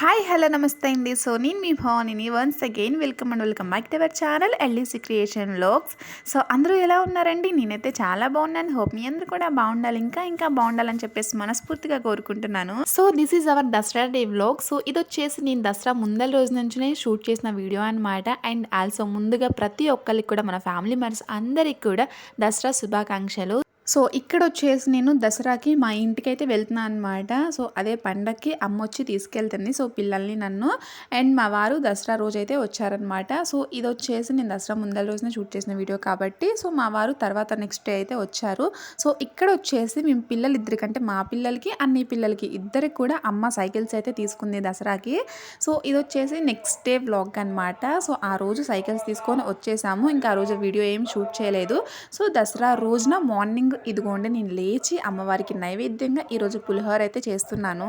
Hi hello నమస్తే అండి. So నేను మీ భవానిని once again welcome and welcome back to our channel LEC creation లోక్స్ so అందరూ ఎలా ఉన్నారండి? నేనైతే చాలా బాగున్నాను. హోప్ మీ అందరూ కూడా బాగుండాలి. ఇంకా ఇంకా బాగుండాలని చెప్పేసి మనస్ఫూర్తిగా కోరుకుంటున్నాను. So this is our Dasara day vlog so ఇది వచ్చేసి నేను దసరా ముందల రోజు నుంచినే షూట్ చేసిన వీడియో అనమాట అండ్ ఆల్సో ముందుగా ప్రతి ఒక్కరికి కూడా మన ఫ్యామిలీ మెంబర్స్ అందరికి కూడా దసరా శుభాకాంక్షలు. సో ఇక్కడ వచ్చేసి నేను దసరాకి మా ఇంటికి అయితే వెళ్తున్నాను అనమాట సో అదే పండక్కి అమ్మ వచ్చి తీసుకెళ్తుంది. సో పిల్లల్ని నన్ను అండ్ మా వారు దసరా రోజు అయితే వచ్చారనమాట సో ఇది వచ్చేసి నేను దసరా ముందల రోజున షూట్ చేసిన వీడియో కాబట్టి సో మా వారు తర్వాత నెక్స్ట్ డే అయితే వచ్చారు. సో ఇక్కడ వచ్చేసి మేము పిల్లలు ఇద్దరికంటే మా పిల్లలకి అన్ని పిల్లలకి ఇద్దరికి కూడా అమ్మ సైకిల్స్ అయితే తీసుకుంది దసరాకి. సో ఇది వచ్చేసి నెక్స్ట్ డే వ్లాగ్ అనమాట సో ఆ రోజు సైకిల్స్ తీసుకొని వచ్చేసాము. ఇంకా ఆ రోజు వీడియో ఏం షూట్ చేయలేదు. సో దసరా రోజున మార్నింగ్ ఇదిగోండి నేను లేచి అమ్మవారికి నైవేద్యంగా ఈరోజు పులిహోర అయితే చేస్తున్నాను.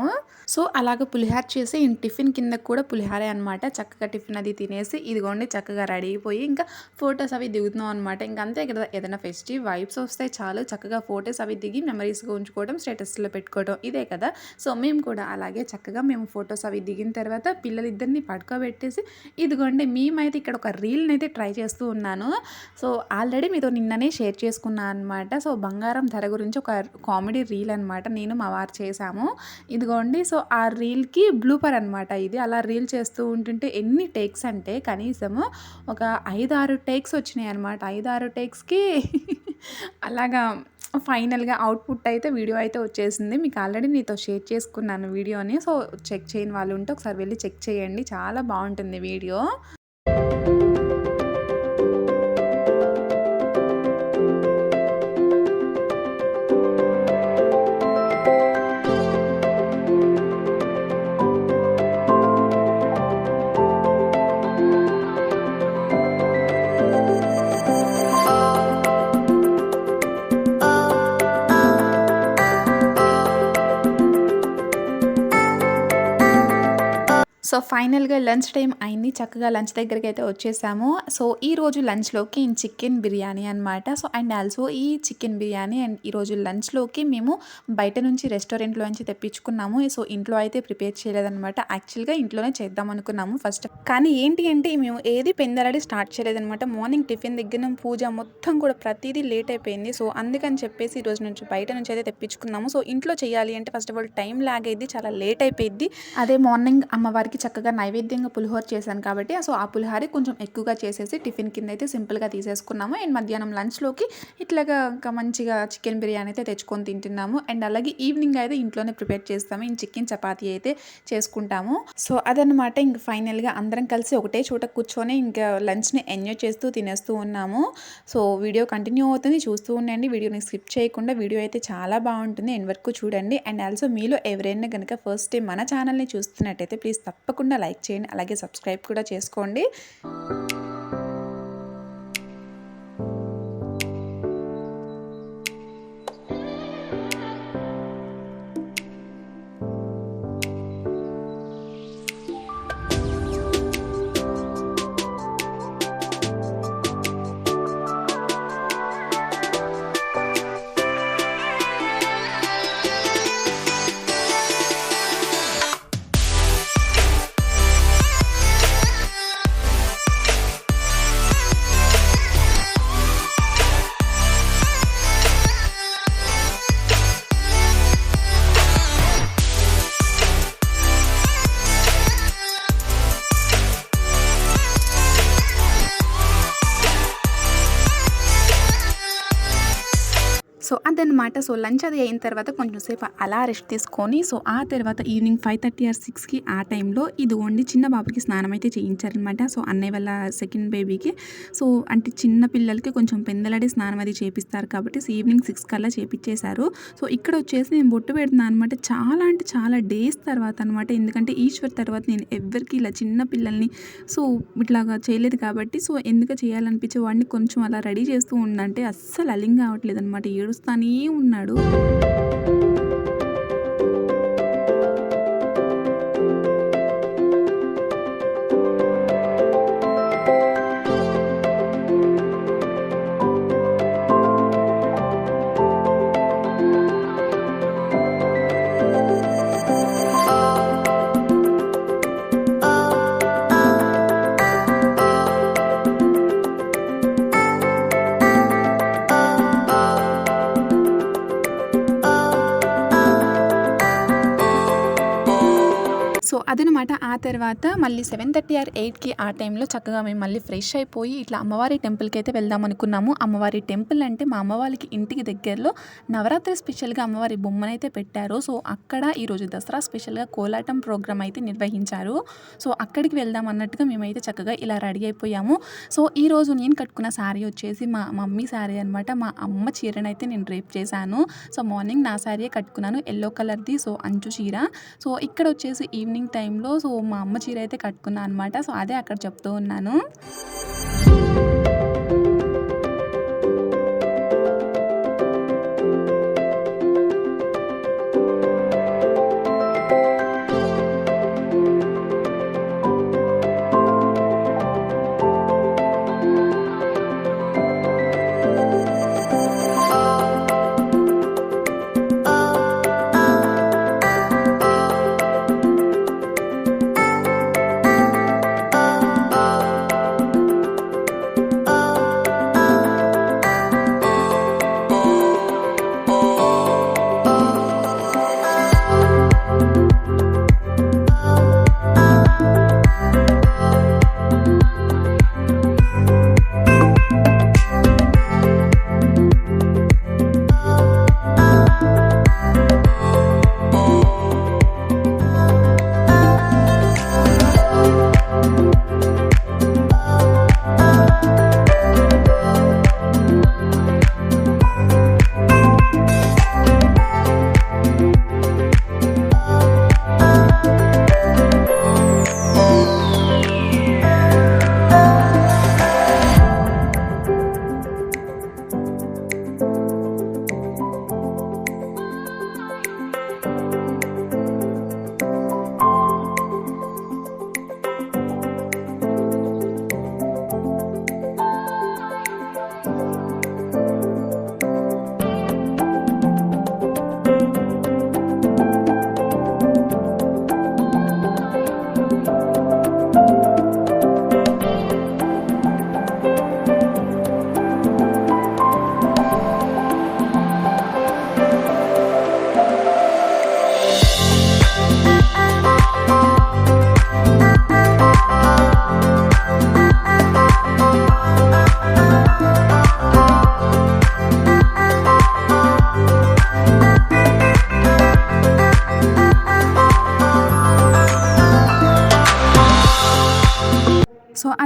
సో అలాగ పులిహోర చేసి ఈ టిఫిన్ కింద కూడా పులిహోరే అనమాట చక్కగా టిఫిన్ అది తినేసి ఇదిగోండి చక్కగా రెడీ అయిపోయి ఇంకా ఫొటోస్ అవి దిగుతున్నాం అనమాట ఇంకా అంతే ఇక్కడ ఏదైనా ఫెస్టివ్ వైబ్స్ వస్తాయి చాలు. చక్కగా ఫొటోస్ అవి దిగి మెమరీస్గా ఉంచుకోవడం స్టేటస్లో పెట్టుకోవడం ఇదే కదా. సో మేము కూడా అలాగే చక్కగా మేము ఫొటోస్ అవి దిగిన తర్వాత పిల్లలిద్దరిని పడుకోబెట్టేసి ఇదిగోండి మేమైతే ఇక్కడ ఒక రీల్ని అయితే ట్రై చేస్తూ ఉన్నాను. సో ఆల్రెడీ మీతో నిన్ననే షేర్ చేసుకున్నాను అనమాట సో బంగారం ధర గురించి ఒక కామెడీ రీల్ అనమాట నేను మా వారు చేశాము. ఇదిగోండి సో ఆ రీల్కి బ్లూపర్ అనమాట ఇది. అలా రీల్ చేస్తూ ఉంటుంటే ఎన్ని టేక్స్ అంటే కనీసము ఒక ఐదు ఆరు టేక్స్ వచ్చినాయి అనమాట ఐదు ఆరు టేక్స్కి అలాగా ఫైనల్గా అవుట్పుట్ అయితే వీడియో అయితే వచ్చేసింది. మీకు ఆల్రెడీ నీతో షేర్ చేసుకున్నాను వీడియోని. సో చెక్ చేయని వాళ్ళు ఉంటే ఒకసారి వెళ్ళి చెక్ చేయండి. చాలా బాగుంటుంది వీడియో. సో ఫైనల్గా లంచ్ టైం అయింది. చక్కగా లంచ్ దగ్గరికి అయితే వచ్చేసాము. సో ఈ రోజు లంచ్లోకి చికెన్ బిర్యానీ అనమాట సో అండ్ ఆల్సో ఈ చికెన్ బిర్యానీ అండ్ ఈరోజు లంచ్లోకి మేము బయట నుంచి రెస్టారెంట్లో నుంచి తెప్పించుకున్నాము. సో ఇంట్లో అయితే ప్రిపేర్ చేయలేదన్నమాట. యాక్చువల్గా ఇంట్లోనే చేద్దాం అనుకున్నాము ఫస్ట్. కానీ ఏంటి అంటే మేము ఏది పెందలాడి స్టార్ట్ చేయలేదన్నమాట. మార్నింగ్ టిఫిన్ దగ్గర పూజ మొత్తం కూడా ప్రతిదీ లేట్ అయిపోయింది. సో అందుకని చెప్పేసి ఈ రోజు నుంచి బయట నుంచి అయితే తెప్పించుకున్నాము. సో ఇంట్లో చేయాలి అంటే first of all time lag అయింది చాలా లేట్ అయిపోయింది అదే మార్నింగ్ అమ్మవారికి చక్కగా నైవేద్యంగా పులిహోర చేశాను కాబట్టి సో ఆ పులిహోర కొంచెం ఎక్కువగా చేసేసి టిఫిన్ కింద అయితే సింపుల్గా తీసేసుకున్నాము. అండ్ మధ్యాహ్నం లంచ్లోకి ఇట్లాగా ఇంకా మంచిగా చికెన్ బిర్యానీ అయితే తెచ్చుకొని తింటున్నాము. అండ్ అలాగే ఈవినింగ్ అయితే ఇంట్లోనే ప్రిపేర్ చేస్తాము. ఇంక చికెన్ చపాతీ అయితే చేసుకుంటాము. సో అదనమాట ఇంక ఫైనల్గా అందరం కలిసి ఒకటే చోట కూర్చొని ఇంకా లంచ్ని ఎంజాయ్ చేస్తూ తినేస్తూ ఉన్నాము. సో వీడియో కంటిన్యూ అవుతుంది. చూస్తూ ఉండండి. వీడియోని స్కిప్ చేయకుండా వీడియో అయితే చాలా బాగుంటుంది. ఎండ్ వరకు చూడండి. అండ్ ఆల్సో మీలో ఎవరైనా కనుక ఫస్ట్ టైం మన ఛానల్ని చూస్తున్నట్టయితే ప్లీజ్ తప్పకుండా లైక్ చేయండి అలాగే సబ్స్క్రైబ్ కూడా చేసుకోండి. అదనమాట సో లంచ్ అది అయిన తర్వాత కొంచెం సేపు అలా రెస్ట్ తీసుకొని సో ఆ తర్వాత ఈవినింగ్ ఫైవ్ థర్టీ ఆర్ సిక్స్కి ఆ టైంలో ఇది వండి చిన్న బాబుకి స్నానం అయితే చేయించారనమాట సో అన్నయ్య వాళ్ళ సెకండ్ బేబీకి. సో అంటే చిన్న పిల్లలకి కొంచెం పెందలాడి స్నానం అది చేపిస్తారు కాబట్టి సో ఈవినింగ్ సిక్స్ కల్లా చేపించేశారు సో ఇక్కడ వచ్చేసి నేను బొట్టు పెడుతున్నాను అనమాట చాలా అంటే చాలా డేస్ తర్వాత అనమాట ఎందుకంటే ఈశ్వర్ తర్వాత నేను ఎవరికి ఇలా చిన్న పిల్లల్ని సో ఇట్లాగా చేయలేదు కాబట్టి సో ఎందుకు చేయాలనిపించే వాడిని కొంచెం అలా రెడీ చేస్తూ ఉందంటే అస్సలు అలింగ్ కావట్లేదు అనమాట ఏడుస్తానే ఉన్నాడు. అదనమాట ఆ తర్వాత మళ్ళీ సెవెన్ థర్టీ ఆర్ ఎయిట్కి ఆ టైంలో చక్కగా మేము మళ్ళీ ఫ్రెష్ అయిపోయి ఇట్లా అమ్మవారి టెంపుల్కి అయితే వెళ్దాం అనుకున్నాము. అమ్మవారి టెంపుల్ అంటే మా అమ్మవారికి ఇంటికి దగ్గరలో నవరాత్రి స్పెషల్గా అమ్మవారి బొమ్మనైతే పెట్టారు. సో అక్కడ ఈరోజు దసరా స్పెషల్గా కోలాటం ప్రోగ్రామ్ అయితే నిర్వహించారు. సో అక్కడికి వెళ్దాం అన్నట్టుగా మేమైతే చక్కగా ఇలా రెడీ అయిపోయాము. సో ఈ రోజు నేను కట్టుకున్న శారీ వచ్చేసి మా మమ్మీ శారీ అనమాట మా అమ్మ చీరనైతే నేను రేప్ చేశాను. సో మార్నింగ్ నా శారీయే కట్టుకున్నాను. ఎల్లో కలర్ది సో అంచు చీర. సో ఇక్కడ వచ్చేసి ఈవినింగ్ టైం టైంలో సో మా అమ్మ చీర అయితే కట్టుకున్నాను అనమాట సో అదే అక్కడ చెప్తూ ఉన్నాను.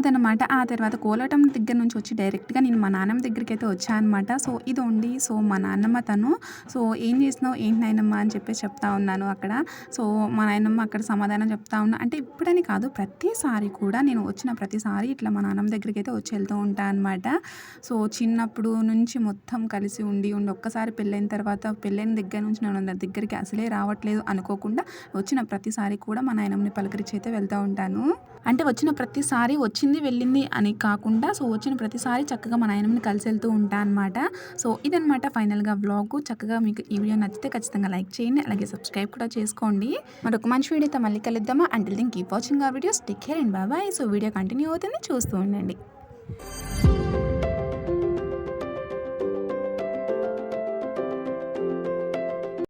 అదనమాట ఆ తర్వాత కోలాటం దగ్గర నుంచి వచ్చి డైరెక్ట్గా నేను మా నాన్నమ్మ దగ్గరికి అయితే వచ్చాను అనమాట సో ఇది ఉండి సో మా నాన్నమ్మ తను. సో ఏం చేసినావు ఏంటి నాయనమ్మ? అని చెప్పేసి చెప్తా ఉన్నాను అక్కడ. సో మా నాయనమ్మ అక్కడ సమాధానం చెప్తా ఉన్నా. అంటే ఇప్పుడని కాదు ప్రతిసారి కూడా నేను వచ్చిన ప్రతిసారి ఇట్లా మా నాన్నమ్మ దగ్గరికి అయితే వచ్చి వెళ్తూ ఉంటాను అనమాట సో చిన్నప్పుడు నుంచి మొత్తం కలిసి ఉండి ఉండి ఒక్కసారి పెళ్ళైన తర్వాత పెళ్ళైన దగ్గర నుంచి నేను దగ్గరికి అసలే రావట్లేదు అనుకోకుండా వచ్చిన ప్రతిసారి కూడా మా నాయనమ్మని పలకరించి అయితే వెళ్తూ ఉంటాను. అంటే వచ్చిన ప్రతిసారి వచ్చింది వెళ్ళింది అని కాకుండా సో వచ్చిన ప్రతిసారి చక్కగా మా నాయనమ్మని కలిసి వెళ్తూ ఉంటా అనమాట సో ఇదనమాట ఫైనల్గా వ్లాగ్ చక్కగా మీకు ఈ వీడియో నచ్చితే ఖచ్చితంగా లైక్ చేయండి అలాగే సబ్స్క్రైబ్ కూడా చేసుకోండి. మరొక మంచి వీడియోతో మళ్ళీ కలుద్దామా? అంటిల్ దిన్ కీప్ వాచింగ్ ఆ videos take care and bye bye so video continue అవుతుంది చూస్తూ ఉండండి.